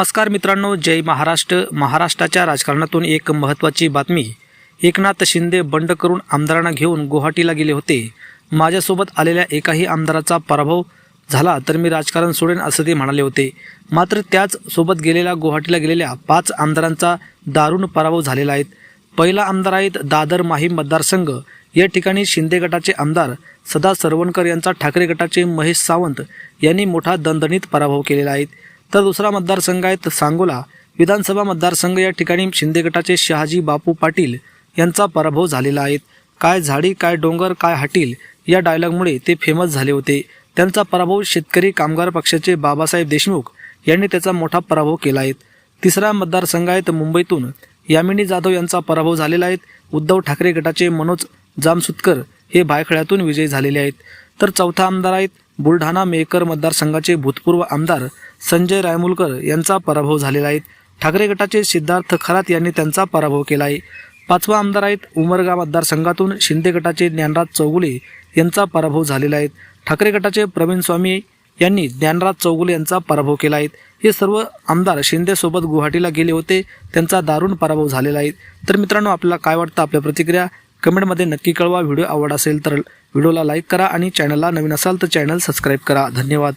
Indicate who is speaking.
Speaker 1: नमस्कार मित्रांनो जय महाराष्ट्र. महाराष्ट्राच्या राजकारणातून एक महत्त्वाची बातमी. एकनाथ शिंदे बंड करून आमदारांना घेऊन गुवाहाटीला गेले होते. माझ्यासोबत आलेल्या एकाही आमदाराचा पराभव झाला तर मी राजकारण सोडेन असं ते म्हणाले होते. मात्र त्याच सोबत गेलेल्या गुवाहाटीला गेलेल्या पाच आमदारांचा दारुण पराभव झालेला आहे. पहिला आमदार आहेत दादर माहीम मतदारसंघ या ठिकाणी शिंदे गटाचे आमदार सदा सरवणकर यांचा ठाकरे गटाचे महेश सावंत यांनी मोठा दणदणीत पराभव केलेला आहे. तर दुसरा मतदारसंघ आहेत सांगोला. विधानसभा मतदारसंघ या ठिकाणी शिंदे गटाचे शहाजी बापू पाटील यांचा पराभव झालेला आहे. काय झाडी काय डोंगर काय हटील या डायलॉगमुळे ते फेमस झाले होते. त्यांचा पराभव शेतकरी कामगार पक्षाचे बाबासाहेब देशमुख यांनी त्याचा मोठा पराभव केला आहे. तिसरा मतदारसंघ आहेत मुंबईतून यामिनी जाधव यांचा पराभव झालेला आहे. उद्धव ठाकरे गटाचे मनोज जामसुतकर हे भायखळ्यातून विजयी झालेले आहेत. तर चौथा आमदार आहेत बुलढाणा मेकर मतदारसंघाचे भूतपूर्व आमदार संजय रायमुलकर यांचा पराभव झालेला आहे. ठाकरे गटाचे सिद्धार्थ खरात यांनी त्यांचा पराभव केला आहे. पाचवा आमदार आहेत उमरगा मतदारसंघातून शिंदे गटाचे ज्ञानराज चौगुले यांचा पराभव झालेला आहे. ठाकरे गटाचे प्रवीण स्वामी यांनी ज्ञानराज चौगुले यांचा पराभव केला आहे. हे सर्व आमदार शिंदेसोबत गुवाहाटीला गेले होते. त्यांचा दारुण पराभव झालेला आहे. तर मित्रांनो आपल्याला काय वाटतं? आपल्या प्रतिक्रिया कमेंटमध्ये नक्की कळवा. व्हिडिओ आवड असेल तर व्हिडिओला लाईक करा आणि चॅनलला नवीन असाल तर चॅनल सबस्क्राईब करा. धन्यवाद.